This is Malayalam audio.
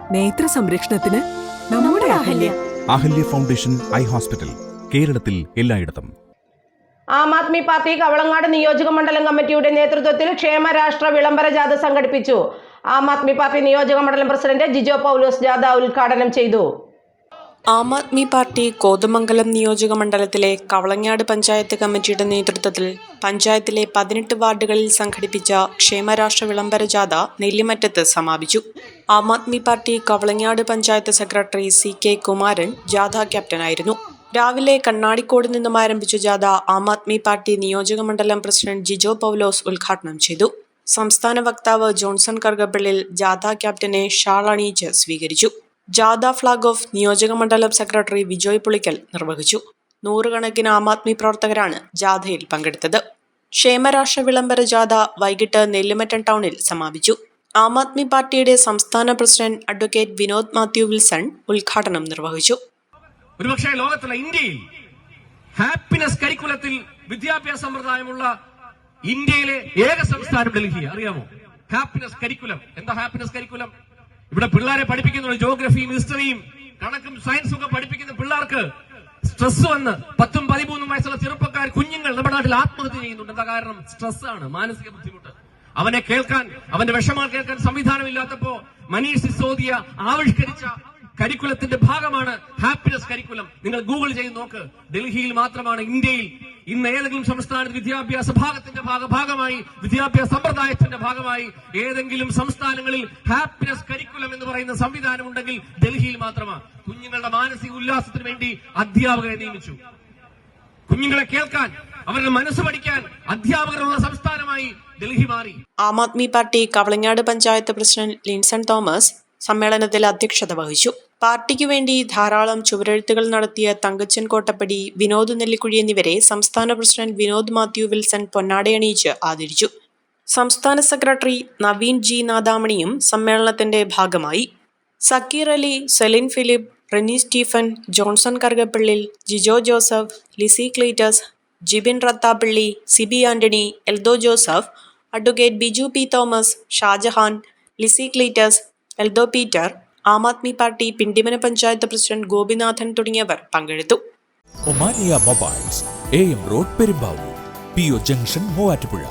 നേത്ര സംരക്ഷണത്തിന് നമ്മുടെ Ahalya. Ahalya. Foundation eye hospital കേരളത്തിൽ എല്ലായിടത്തും. ആം ആദ്മി പാർട്ടി കവളങ്ങാട് നിയോജക മണ്ഡലം കമ്മിറ്റിയുടെ നേതൃത്വത്തിൽ ക്ഷേമരാഷ്ട്ര വിളംബര ജാഥ സംഘടിപ്പിച്ചു. ആം ആദ്മി പാർട്ടി നിയോജക മണ്ഡലം പ്രസിഡന്റ് ജിജോ പൗലോസ് ജാഥ ഉദ്ഘാടനം ചെയ്തു. ആം ആദ്മി പാർട്ടി കോതമംഗലം നിയോജക മണ്ഡലത്തിലെ കവളങ്ങാട് പഞ്ചായത്ത് കമ്മിറ്റിയുടെ നേതൃത്വത്തിൽ പഞ്ചായത്തിലെ പതിനെട്ട് വാർഡുകളിൽ സംഘടിപ്പിച്ച ക്ഷേമരാഷ്ട്ര വിളംബര ജാഥ നെല്ലിമറ്റത്ത് സമാപിച്ചു. Aam Aadmi party Kavalangad panchayat secretary C K Kumaran ജാഥ ക്യാപ്റ്റനായിരുന്നു. രാവിലെ കണ്ണാടിക്കോട് നിന്നും ആരംഭിച്ച ജാഥ ആം ആദ്മി പാർട്ടി നിയോജക മണ്ഡലം പ്രസിഡന്റ് ജിജോ പൗലോസ് ഉദ്ഘാടനം ചെയ്തു. സംസ്ഥാന വക്താവ് ജോൺസൺ കർഗപ്പിള്ളിൽ ജാഥ ക്യാപ്റ്റനെ ഷാൾ അണിയിച്ച് സ്വീകരിച്ചു. ജാഥ ഫ്ളാഗ് ഓഫ് നിയോജക മണ്ഡലം സെക്രട്ടറി വിജോയ് പുളിക്കൽ നിർവഹിച്ചു. നൂറുകണക്കിന് ആം ആദ്മി പ്രവർത്തകരാണ് ജാഥയിൽ പങ്കെടുത്തത്. ക്ഷേമരാഷ്ട്ര വിളംബര ജാഥ വൈകിട്ട് നെല്ലിമറ്റം ടൗണിൽ സമാപിച്ചു. ആം ആദ്മി പാർട്ടിയുടെ സംസ്ഥാന പ്രസിഡന്റ് അഡ്വക്കേറ്റ് വിനോദ് മാത്യു വിൽസൺ ഉദ്ഘാടനം നിർവഹിച്ചു. ലോകത്തിലെ ഇന്ത്യയിൽ ഹാപ്പിനെസ് കരിക്കുലത്തിൽ വിദ്യാഭ്യാസ സമ്പ്രദായമുള്ള ഇന്ത്യയിലെ ഏക സംസ്ഥാനം ഡൽഹി അറിയാമോ? Happiness curriculum. എന്താ ഹാപ്പിനെസ് കരിക്കുലം? ഇവിടെ പിള്ളേരെ പഠിപ്പിക്കുന്ന ജോഗ്രഫിയും ഹിസ്റ്ററിയും കണക്കും സയൻസും ഒക്കെ പഠിപ്പിക്കുന്ന പിള്ളേർക്ക് സ്ട്രെസ് വന്ന് പത്തും പതിമൂന്നും വയസ്സുള്ള ചെറുപ്പക്കാർ കുഞ്ഞുങ്ങൾ നമ്മുടെ നാട്ടിൽ ആത്മഹത്യ ചെയ്യുന്നുണ്ട്. എന്താ കാരണം? സ്ട്രെസ് ആണ് മാനസിക ബുദ്ധിമുട്ട്. അവനെ കേൾക്കാൻ അവന്റെ വിഷമങ്ങൾ കേൾക്കാൻ സംവിധാനമില്ലാത്തപ്പോ മനീഷ് സിസോദിയ ആവിഷ്കരിച്ച കരിക്കുലത്തിന്റെ ഭാഗമാണ് ഹാപ്പിനെസ് കരിക്കുലം. നിങ്ങൾ ഗൂഗിൾ ചെയ്ത് നോക്ക്. ഡൽഹിയിൽ മാത്രമാണ് ഇന്ത്യയിൽ ഇന്ന് ഏതെങ്കിലും സംസ്ഥാനത്ത് വിദ്യാഭ്യാസ ഭാഗത്തിന്റെ ഭാഗ ഭാഗമായി വിദ്യാഭ്യാസ സമ്പ്രദായത്തിന്റെ ഭാഗമായി ഏതെങ്കിലും സംസ്ഥാനങ്ങളിൽ ഹാപ്പിനെസ് കരിക്കുലം എന്ന് പറയുന്ന സംവിധാനം ഉണ്ടെങ്കിൽ ഡൽഹിയിൽ മാത്രമാണ് കുഞ്ഞുങ്ങളുടെ മാനസിക ഉല്ലാസത്തിന് വേണ്ടി അധ്യാപകരെ നിയമിച്ചു. കുഞ്ഞുങ്ങളെ കേൾക്കാൻ അവരുടെ മനസ്സ് പഠിക്കാൻ അധ്യാപകരുള്ള സംസ്ഥാനമായി ഡൽഹി മാറി. ആം ആദ്മി പാർട്ടി കവളങ്ങാട് പഞ്ചായത്ത് പ്രസിഡന്റ് ലിൻസൺ തോമസ് സമ്മേളനത്തിൽ അധ്യക്ഷത വഹിച്ചു. പാർട്ടിക്ക് വേണ്ടി ധാരാളം ചുവരെഴുത്തുകൾ നടത്തിയ തങ്കച്ചൻ കോട്ടപ്പടി വിനോദ് നെല്ലിക്കുഴി എന്നിവരെ സംസ്ഥാന പ്രസിഡന്റ് വിനോദ് മാത്യു വിൽസൺ പൊന്നാടയണിയിച്ച് ആദരിച്ചു. സംസ്ഥാന സെക്രട്ടറി നവീൻ ജി നാദാമണിയും സമ്മേളനത്തിന്റെ ഭാഗമായി. Zakir Ali Celine Philip Reni Stephen Johnson Karukappallil Jijo Joseph Lizzy Cleetus Jibin Rathappally Siby Antony Eldo Joseph advocate Biju P Thomas Shajahan Lizzy Cleetus Eldo Peter Aam Aadmi party Pindimana panchayat president Gopinathan തുടങ്ങിയവർ പങ്കെടുത്തു. Omania mobiles A M road Perumbavoor P O junction Muvattupuzha.